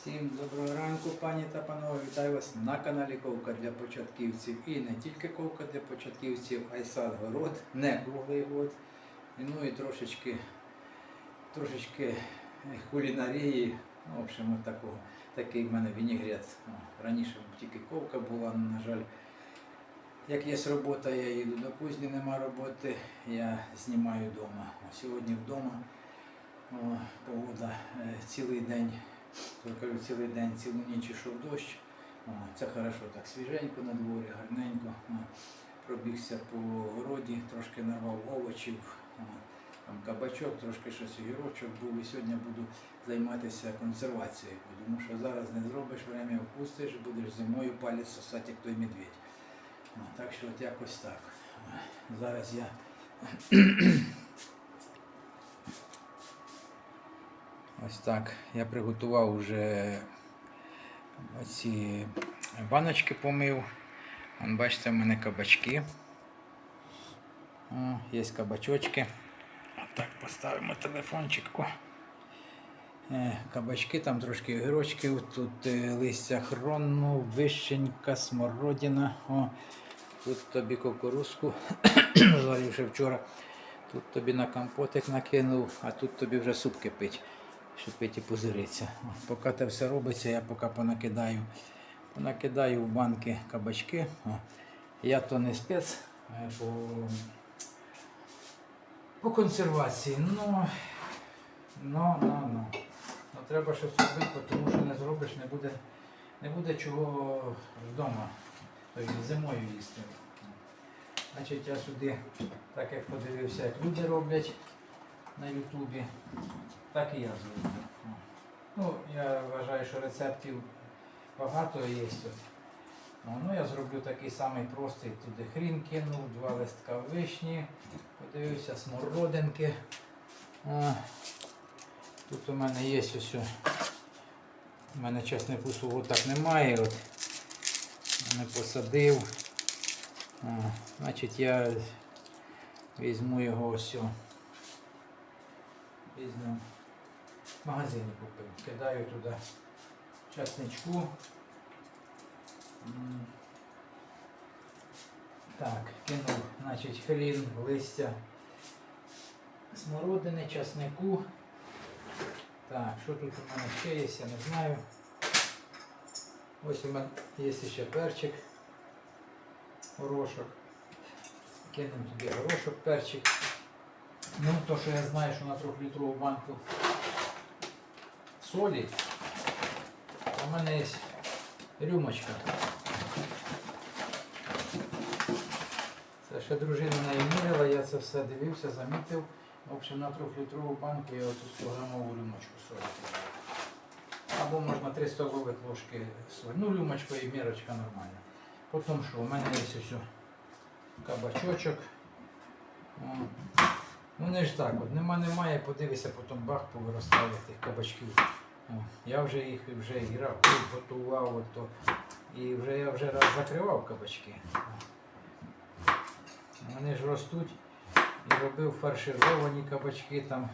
Всім доброго ранку, пані та панове. Вітаю вас на каналі Ковка для початківців. І не тільки ковка для початківців, а й сад город, не круглий год. Ну і трошечки, трошечки кулінарії. Ну, в общем, такого. Такий в мене вінігрет. Раніше тільки ковка була, на жаль. Як є робота, я їду до кузні, нема роботи, я знімаю вдома. Сьогодні вдома о, погода е, цілий день, то кажу, цілий день, цілу ніч ішов дощ. Це хорошо, так свіженько на дворі, гарненько. Пробігся по городі, трошки нарвав овочів, там кабачок, трошки щось огірочок був. І сьогодні буду займатися консервацією, тому що зараз не зробиш время, впустиш, будеш зимою палець сосати, як той медведь. Так що от якось так. Зараз я ось так. Я приготував вже ці баночки помив. Вон, бачите, в мене кабачки. О, є кабачочки. Так, поставимо телефончик. О. Е, Кабачки, там трошки огірочків, тут е, листя хрону, вишенька, смородина. О, тут тобі кукурузку зварив ще вчора. Тут тобі на компотик накинув, а тут тобі вже суп кипить, щоб пити пузириться. О, Поки це все робиться, я поки понакидаю. Понакидаю в банки кабачки. Я то не спец по, по консервації. Ну, ну, ну, ну. Ну, треба щось робити, тому що не зробиш, не буде, не буде чого вдома, тобто зимою їсти. Значить, я сюди, так як подивився, як люди роблять на Ютубі, так і я зроблю. Ну, я вважаю, що рецептів багато є. Ну, ну, я зроблю такий самий простий, туди хрін кинув, два листка вишні, подивився смородинки. А, Тут у мене є ось. У мене чеснику свого так немає. От. Не посадив. А, значить я візьму його ось. Візьму. В магазині купив. Кидаю туди чесничку. Так, кинув, значить, хрін, листя смородини, часнику. Так, що тут у мене ще є, я не знаю. Ось у мене є ще перчик, горошок. Кинемо туди горошок, перчик. Ну, то, що я знаю, що на 3-літрову банку солі, у мене є рюмочка. Це ще дружина наїмірила, я це все дивився, замітив. В общем, на 3-літрову банку я оту 100 грамову рюмочку солі. Або можна 3 столових ложки солі. Ну, рюмочка і мірочка нормальна. Потім що, у мене є ось кабачочок. О. Вони ж так, от нема, немає, подивися, потім бах повиростає тих кабачків. Я вже їх вже рахую, готував, от то. і вже я вже раз закривав кабачки. Вони ж ростуть і робив фаршировані кабачки там.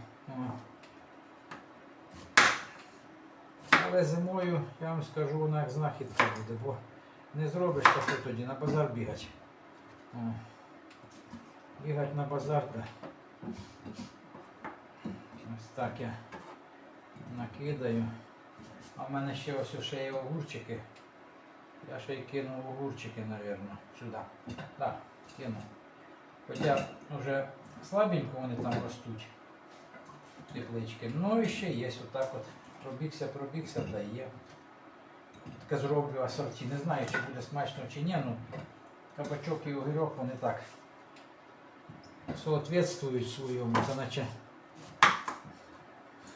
Але зимою, я вам скажу, вона як знахідка буде, бо не зробиш що тоді, на базар бігати. Бігати на базар, да. Ось так я накидаю. А в мене ще ось ще є огурчики. Я ще й кинув огурчики, мабуть, сюди. Так, кинув. Хоча вже слабенько вони там ростуть. Теплички. Ну і ще є отак от. Пробігся, пробігся, та є. Таке зроблю асорті. Не знаю, чи буде смачно чи ні, ну кабачок і огірок вони так соответствують своєму. Це наче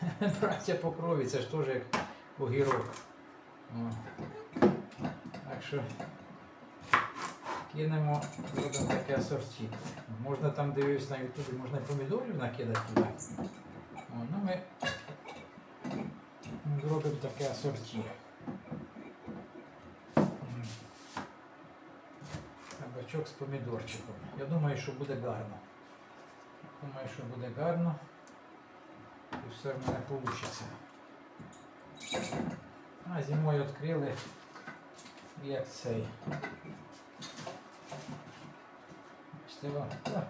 браття по крові, це ж теж як огірок. О. Так що кинемо, зробимо таке асорті. Можна там дивився на ютубі, можна помідорів накидати туди. О, ну ми зробимо таке асорті. Кабачок з помідорчиком. Я думаю, що буде гарно. Думаю, що буде гарно. І все в мене вийде. А зимою відкрили як цей. Бачите, во, та,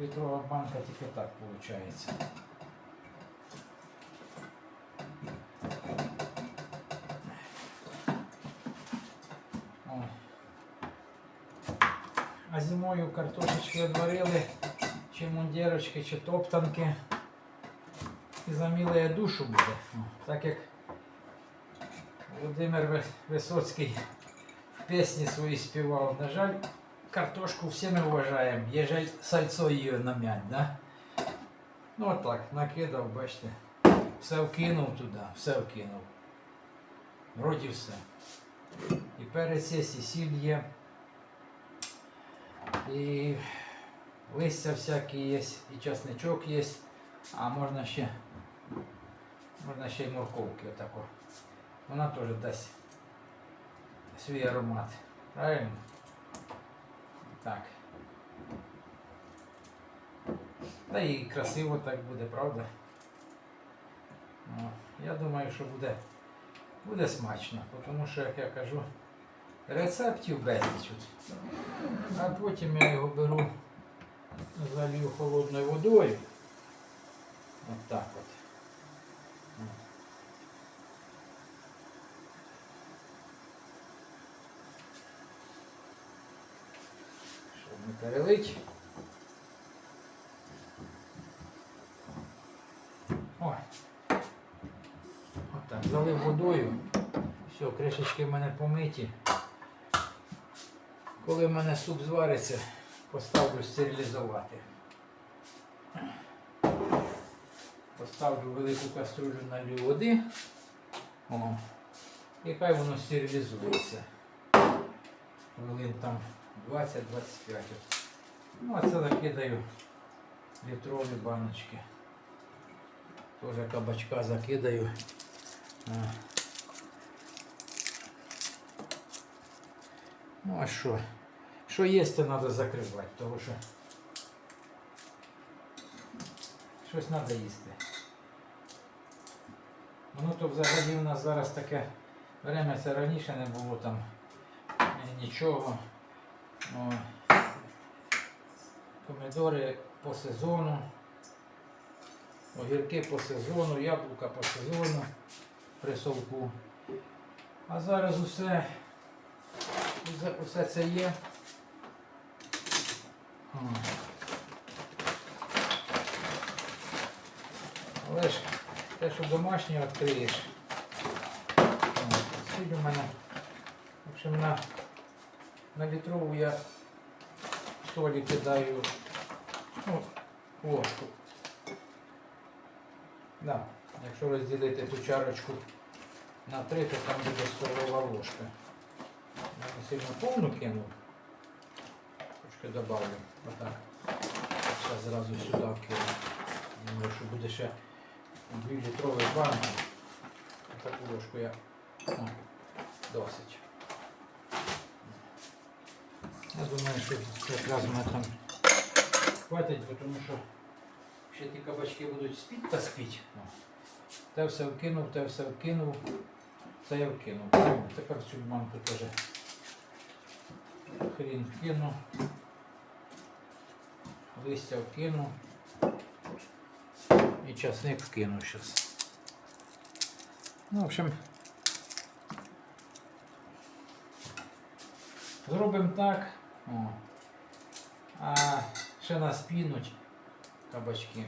літрова банка тільки так виходить. О. А зимою картошечки відварили, чи мундірочки, чи топтанки. І замілає душу буде. О, Так як Володимир Ви- Висоцький в пісні свої співав. На жаль, картошку всі ми вважаємо. Є жаль сальцо її нам'ять, да? Ну от так, накидав, бачите. Все вкинув туди, все вкинув. Вроді все. І перець є, і сіль є. І листя всякі є, і часничок є. А можна ще, можна ще й морковки отако. Вона теж дасть свій аромат. Правильно? Так. Та і красиво так буде, правда? Ну, я думаю, що буде, буде смачно, тому що, як я кажу, рецептів безліч. А потім я його беру, залью холодною водою. От так от. Щоб не перелить. Ой. Отак, залив водою. Все, кришечки в мене помиті. Коли в мене суп звариться, поставлю стерилізувати. Поставлю велику каструлю налью води. О, і хай воно стерилізується. Хвилин там 20-25. Ну, а це закидаю літрові баночки. Тоже кабачка закидаю. Ну а що? Що є, то треба закривати, тому що щось треба їсти. Ну то взагалі у нас зараз таке время, це раніше не було там нічого. О, помідори по сезону, огірки по сезону, яблука по сезону при совку. А зараз усе, усе, це є. Але ж те, що домашнє відкриєш. Сіль у мене. В общем, на, на літрову я солі кидаю ну, ложку. Да. Якщо розділити ту чарочку на три, то там буде столова ложка. Я сильно повну кинув. Трошки добавлю. Отак. Зараз зразу сюди кину. Думаю, що буде ще 2 літрові банки. Таку ложку я о, досить. Я думаю, що якраз мене там хватить, тому що ще ті кабачки будуть спіть та спіть. О. Те все вкинув, те все вкинув, це я вкинув. Ну, Тепер цю банку теж хрін вкину, листя вкину і часник вкину зараз. Ну, в общем, зробимо так. О. А ще нас пінуть кабачки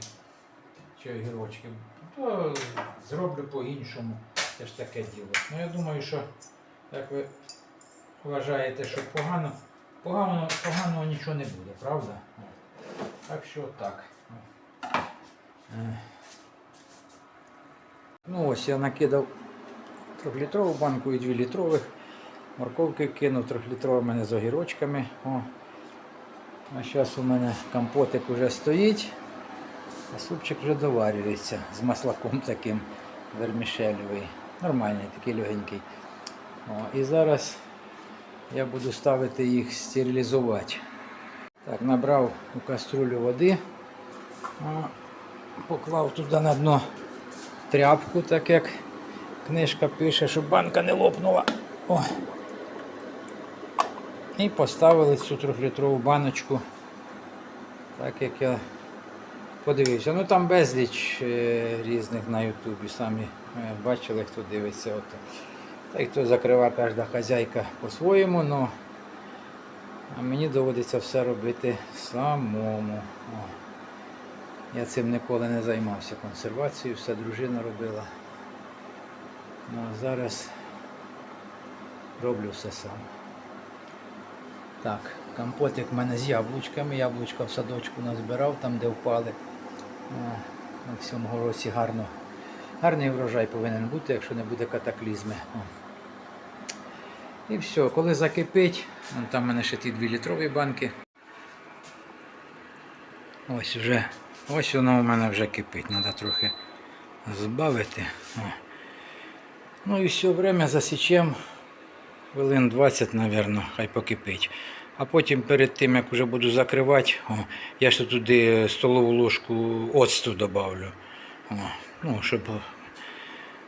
чи огірочки, то зроблю по-іншому. Це ж таке діло. Ну я думаю, що як ви вважаєте, що погано, погано, поганого нічого не буде, правда? Так що так. Е. Ну ось я накидав трьохлітрову банку і 2 літрових. Морковки кинув мене з огірочками. О. А зараз у мене компотик вже стоїть, а супчик вже доварюється з маслаком таким вермішелевий. Нормальний, такий легенький. О, і зараз я буду ставити їх стерилізувати. Так, набрав у каструлю води, о, поклав туди на дно тряпку, так як Книжка пише, щоб банка не лопнула. О. І поставили цю трьохлітрову баночку. Так як я подивився. Ну там безліч е, різних на Ютубі. Самі е, бачили, хто дивиться. От. Та й хто закрива кожна хазяйка по-своєму, но а мені доводиться все робити самому. О. Я цим ніколи не займався консервацією, все дружина робила. Ну, а зараз роблю все сам. Так, компотик в мене з яблучками. Яблучка в садочку назбирав, там де впали. На всьому році гарно. Гарний врожай повинен бути, якщо не буде катаклізми. О. І все, коли закипить, там в мене ще ті 2 літрові банки. Ось вже, ось воно у мене вже кипить, треба трохи збавити. О. Ну і все время засічем хвилин 20, мабуть, хай покипить. А потім перед тим, як вже буду закривати, о, я ще туди столову ложку оцту добавлю. О, ну, щоб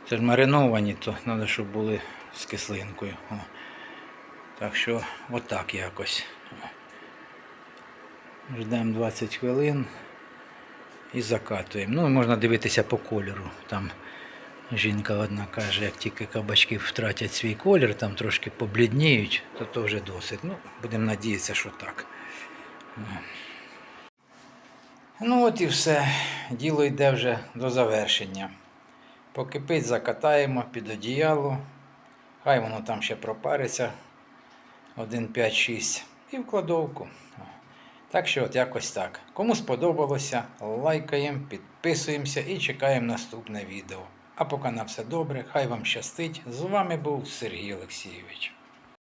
це ж мариновані, то треба, щоб були з кислинкою. О. Так що отак якось. Ждемо 20 хвилин і закатуємо. Ну, можна дивитися по кольору. Там жінка одна каже, як тільки кабачки втратять свій колір, там трошки поблідніють, то то вже досить. Ну, будемо надіятися, що так. Ну от і все. Діло йде вже до завершення. Покипить, закатаємо під одіяло. Хай воно там ще пропариться. 1, 5, 6 і в кладовку. Так що от якось так. Кому сподобалося, лайкаємо, підписуємося і чекаємо наступне відео. А поки на все добре, хай вам щастить. З вами був Сергій Олексійович.